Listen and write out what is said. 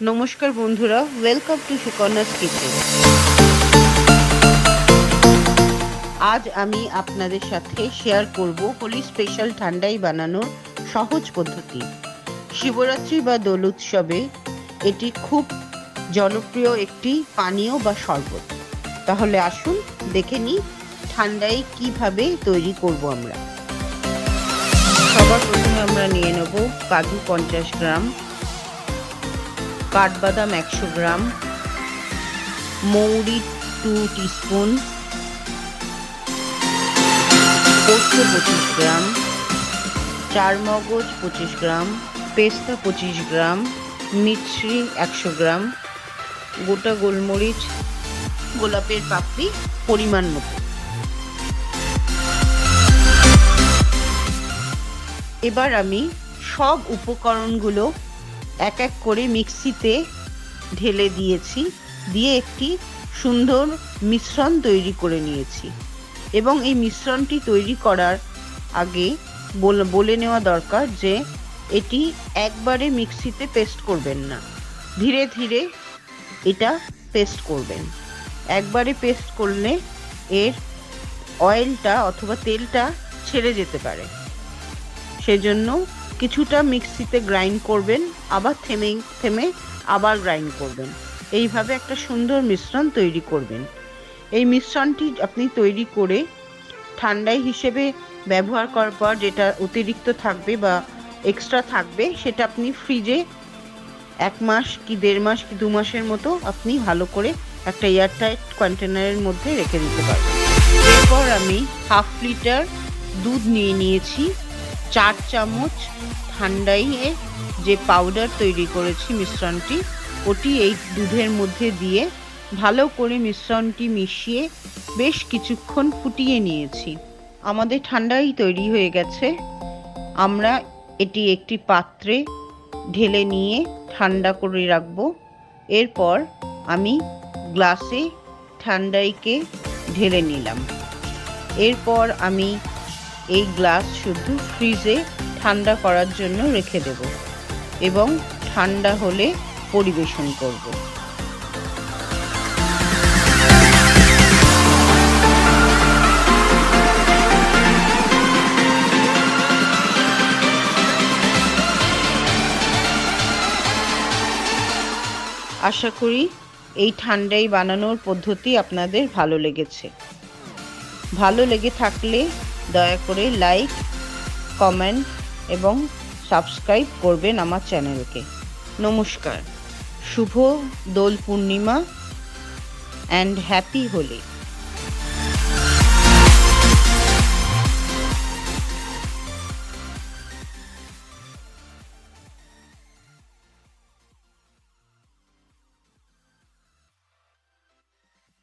নমস্কার বন্ধুরা welcome to সুকন্যাস kitchen আজ আমি আপনাদের সাথে শেয়ার করব হোলি স্পেশাল ঠান্ডাই বানানোর সহজ পদ্ধতি। শিবরাত্রি বা দোল উৎসবে এটি খুব জনপ্রিয় একটি পানীয় বা শরবত। তাহলে আসুন দেখে নিই ঠান্ডায় কীভাবে তৈরি করব আমরা। সবার প্রথমে আমরা নিয়ে নেব কাজু পঞ্চাশ গ্রাম কাঠবাদাম একশো গ্রাম, মৌরি টু টিস্পুন পোস্ত পঁচিশ গ্রাম চার মগজ পঁচিশ গ্রাম, পেস্তা পঁচিশ গ্রাম, মিছরি একশো গ্রাম, গোটা গোলমরিচ, গোলাপের পাপড়ি পরিমাণ মতো। এবার আমি সব উপকরণগুলো এক এক করে মিক্সিতে ঢেলে দিয়েছি, দিয়ে একটি সুন্দর মিশ্রণ তৈরি করে নিয়েছি। এবং এই মিশ্রণটি তৈরি করার আগে বলে নেওয়া দরকার যে এটি একবারে মিক্সিতে পেস্ট করবেন না। ধীরে ধীরে এটা পেস্ট করবেন। একবারে পেস্ট করলে এর অয়েলটা অথবা তেলটা ছেড়ে যেতে পারে। সেজন্য কিছুটা মিক্সিতে গ্রাইন্ড করবেন, আবার থেমে থেমে আবার গ্রাইন্ড করবেন। এইভাবে একটা সুন্দর মিশ্রণ তৈরি করবেন। এই মিশ্রণটি আপনি তৈরি করে ঠান্ডাই হিসেবে ব্যবহার করার পর যেটা অতিরিক্ত থাকবে বা এক্সট্রা থাকবে, সেটা আপনি ফ্রিজে এক মাস কি দেড় মাস কি দু মাসের মতো আপনি ভালো করে একটা এয়ারটাইট কন্টেনারের মধ্যে রেখে দিতে পারবেন। এরপর আমি হাফ লিটার দুধ নিয়ে নিয়েছি। চার চামচ ঠান্ডাইয়ে যে পাউডার তৈরি করেছি মিশ্রণটি, ওটি এই দুধের মধ্যে দিয়ে ভালো করে মিশ্রণটি মিশিয়ে বেশ কিছুক্ষণ ফুটিয়ে নিয়েছি। আমাদের ঠান্ডাই তৈরি হয়ে গেছে। আমরা এটি একটি পাত্রে ঢেলে নিয়ে ঠান্ডা করে রাখব। এরপর আমি গ্লাসে ঠান্ডাইকে ঢেলে নিলাম। এরপর আমি এই গ্লাস শুধু ফ্রিজে ঠান্ডা করার জন্য রেখে দেব এবং ঠান্ডা হলে পরিবেশন করব। আশা করি এই ঠান্ডাই বানানোর পদ্ধতি আপনাদের ভালো লেগেছে। ভালো লেগে থাকলে দয়া করে লাইক কমেন্ট এবং সাবস্ক্রাইব করবেন আমার চ্যানেলকে। নমস্কার। শুভ দোল পূর্ণিমা অ্যান্ড হ্যাপি হোলি